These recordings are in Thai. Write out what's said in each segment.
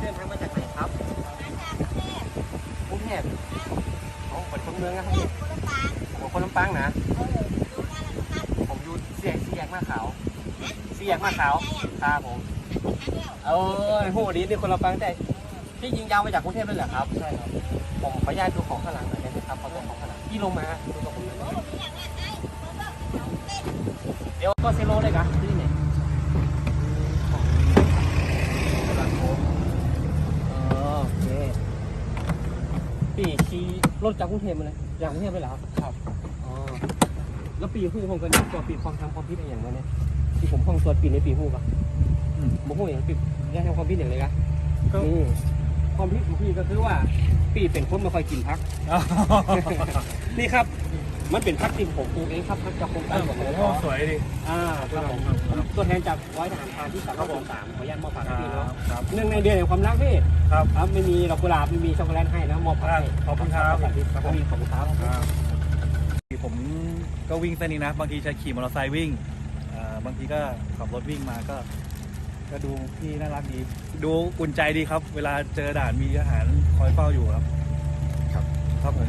เดินทางมาจากไหนครับ กรุงเทพอ๋อเป็นคนเมืองนะครับนี่ผมคนลำปางนะผมอยู่เสียกเสียกมาขาวเสียกมาขาวครับผมเออโหดีนี่คนลำปางแต่พี่ยิงยาวมาจากกรุงเทพเลยเหรอครับใช่ครับผมขออนุญาตดูของข้างหลังหน่อยได้ไหมครับขอตัวของข้างหลังพี่ลงมาดูกับผมหน่อยเดี๋ยวก็เซโลเลยครับที่นี่เออโอเค ปีขี่รถจากกรุงเทพมาเลยจากกรุงเทพไปเหรอครับครับอ๋อแล้วปีหู้ผมกันตัวปีความทำความพิษอะไรอย่างเงี้ยเนี่ยที่ผมห้องตัวจปีในปีหู้ปะโมโหอย่างปีได้ทำความพิษอย่างไรกันก็นี่ความพิษของพี่ก็คือว่าปีเป็นคนไม่ค่อยกินพัก นี่ครับ มันเป็นพักที่ผมปลูกเองครับพักจากโครงการของโอ้ผมโหสวยดิอ่าครับผมตัวแทนจากร้อยทหารพรานที่สามสามขออนุญาตมอบฝากให้พี่เนาะครับเนื่องในเดือนแห่งความรักพี่ครับครับไม่มีดอกกุหลาบไม่มีช็อกโกแลตให้นะมอบฝากให้ขอบคุณครับขอบคุณครับพี่ขอบคุณครับผมก็วิ่งเส้นนี้นะ บางทีจะขี่มอเตอร์ไซค์วิ่งอ่าบางทีก็ขับรถวิ่งมาก็ก็ดูพี่น่ารักดี ดูอุ่นใจดีครับ เวลาเจอด่านมีอาหารคอยเฝ้าอยู่ครับ ครับครับผม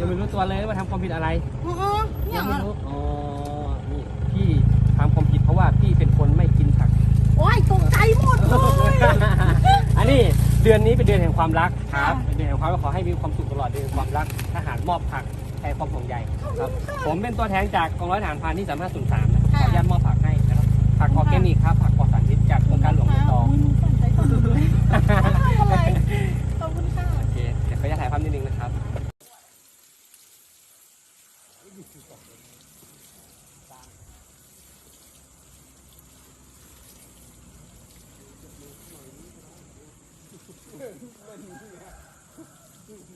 ยังไม่รู้ตัวเลยว่าทำความผิดอะไรอือเนี่ยยังไม่รู้อ๋อนี่พี่ทำความผิดเพราะว่าพี่เป็นคนไม่กินผัก โอ้ยตกใจหมดเลย อันนี้เดือนนี้เป็นเดือนแห่งความรักคค่ะรับ เป็นเดือนแห่งความรักขอให้มีความสุขตลอดเดือนแห่งความรักทหารมอบผักแทนความห่วงใยครับ ผมเป็นตัวแทนจากกองร้อยทหารพรานที่สามห้าศูนย์สามนะครับขออนุญาตมอบผักให้นะครับผักออร์แกนิกครับผัก เล่นเนี่ย